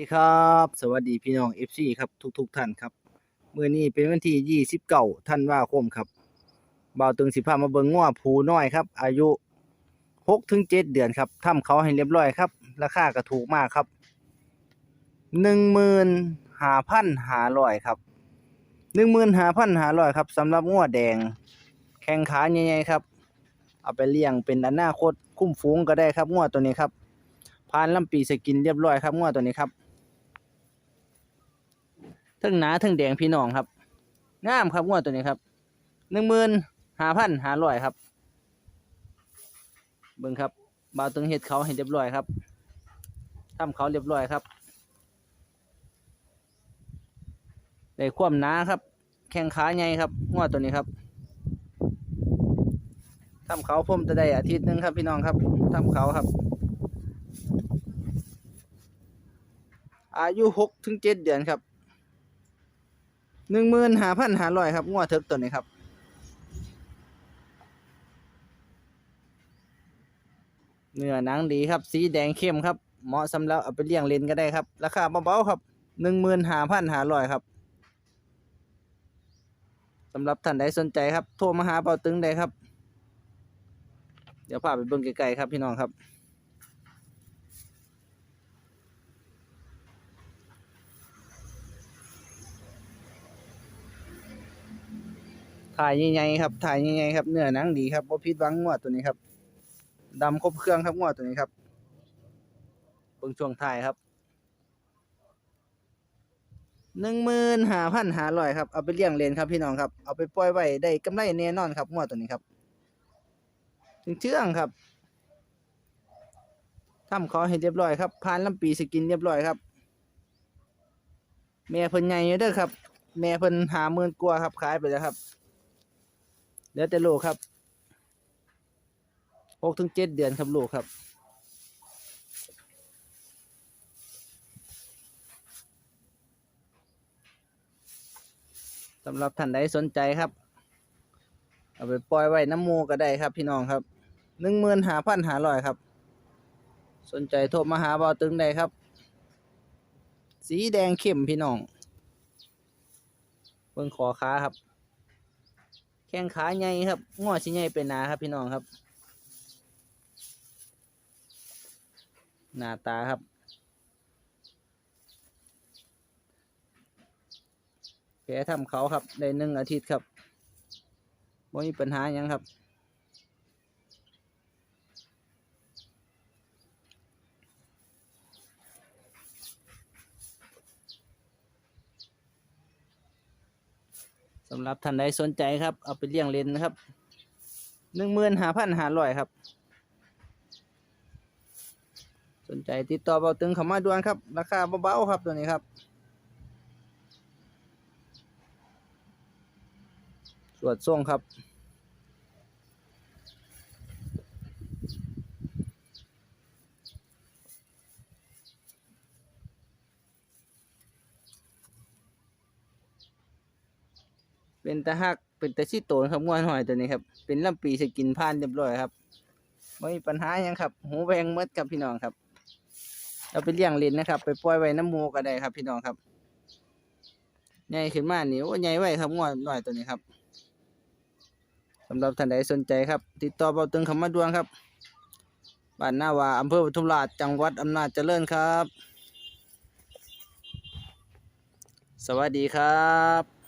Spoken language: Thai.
สวัสดีครับ สวัสดีพี่น้อง FC ครับทุกๆท่านครับเมื้อนี้เป็นวันที่29ธันว่าคมครับบ่าวตึงสิพามาเบิงง้อผูน้อยครับ อายุ6ถึง7เดือนครับทำเขาให้เรียบร้อยครับ ราคาก็ถูกมากครับ15,500ครับ15,500ครับสำหรับง้อแดง แข้งขาใหญ่ๆครับ เอาไปเลี้ยงเป็นอนาคตคุ้มฝูงก็ได้ครับง้อตัวนี้ครับผ่านลำปีสกินเรียบร้อยครับง้อตัวนี้ครับ ทั้งหนาทั้งแดงพี่น้องครับงามครับงวดตัวนี้ครับหนึ่งหมื่นห้าพันห้าร้อยครับ เบิ่งครับบ่าวตึงเฮ็ดเขาให้เรียบร้อยครับทำเขาเรียบร้อยครับได้ความหนาครับ แข้งขาใหญ่ครับงวดตัวนี้ครับทำเขาผมจะได้อาทิตย์นึงครับพี่น้องครับทำเขาครับ อายุหกถึงเจ็ดเดือนครับ หนึ่งหมื่นห้าพันห้าร้อยครับงวดเถิกตัวนี้ครับ เนื้อหนังดีครับ สีแดงเข้มครับ เหมาะสำหรับเอาไปเลี้ยงเลนก็ได้ครับ ราคาเบาๆครับหนึ่งหมื่นห้าพันห้าร้อยครับสำหรับท่านใดสนใจครับ โทรมาหาเปาตึงได้ครับ เดี๋ยวพาไปเบิ่งไกลๆครับพี่น้องครับ ถ่ายใหญ่ๆครับถ่ายใหญ่ๆครับเนื้อหนังดีครับบ่ผิดหวังงวดตัวนี้ครับดำครบเครื่องครับงวดตัวนี้ครับเบิ่งช่วงท้ายครับหนึ่งหมื่นห้าพันห้าร้อยครับเอาไปเลี้ยงเลนครับพี่น้องครับเอาไปปล่อยไว้ได้กำไรแน่นอนครับงวดตัวนี้ครับถึงเชื่องครับทำขอให้เรียบร้อยครับผ่านลำปีสกินเรียบร้อยครับ แม่เพิ่นใหญ่เด้อครับ แม่เพิ่นหาหมื่นกว่าครับขายไปแล้วครับ เหลือแต่ลูกครับหกถึงเจ็ดเดือนครับลูกครับ สำหรับท่านใดสนใจครับ เอาไปปล่อยไว้น้ำมูก็ได้ครับ พี่น้องครับหนึ่งหมื่นหาพันหาร้อยครับ สนใจโทรมาหาบาตึงได้ครับ สีแดงเข้มพี่น้อง เบิ่งขอขาครับ แข้งขาใหญ่ครับงอชิ้นใหญ่เป็นหนาครับพี่น้องครับ หน้าตาครับ แผลทำเขาครับ ได้หนึ่งอาทิตย์ครับไม่มีปัญหาอยังครับ สำหรับท่านใดสนใจครับ เอาไปเลี้ยงเลนนะครับหนึ่งหมื่นห้าพันห้าร้อยครับ สนใจติดต่อเบาตึงเข้ามาด่วนครับ ราคาเบาๆครับตัวนี้ครับ สวดส่งครับ เป็นตะหักเป็นตะซี่โตนครับง่วนหอยตัวนี้ครับ เป็นลำปีสกินผ่านเรียบร้อยครับไม่มีปัญหายังครับหูแวงมดครับพี่น้องครับ เราไปเลี้ยงเล่นนะครับ ไปปล่อยไว้น้ำมูก็ได้ครับ พี่น้องครับใหญ่ขึ้นมาหนี่โอ้ใหญ่ไว้ครับง่วนหน่อยตัวนี้ครับสำหรับท่านใดสนใจครับ ติดต่อเบาตึงคำมาด่วนครับบ้านนาวาอำเภอปทุมราชจังหวัดอำนาจเจริญครับ สวัสดีครับ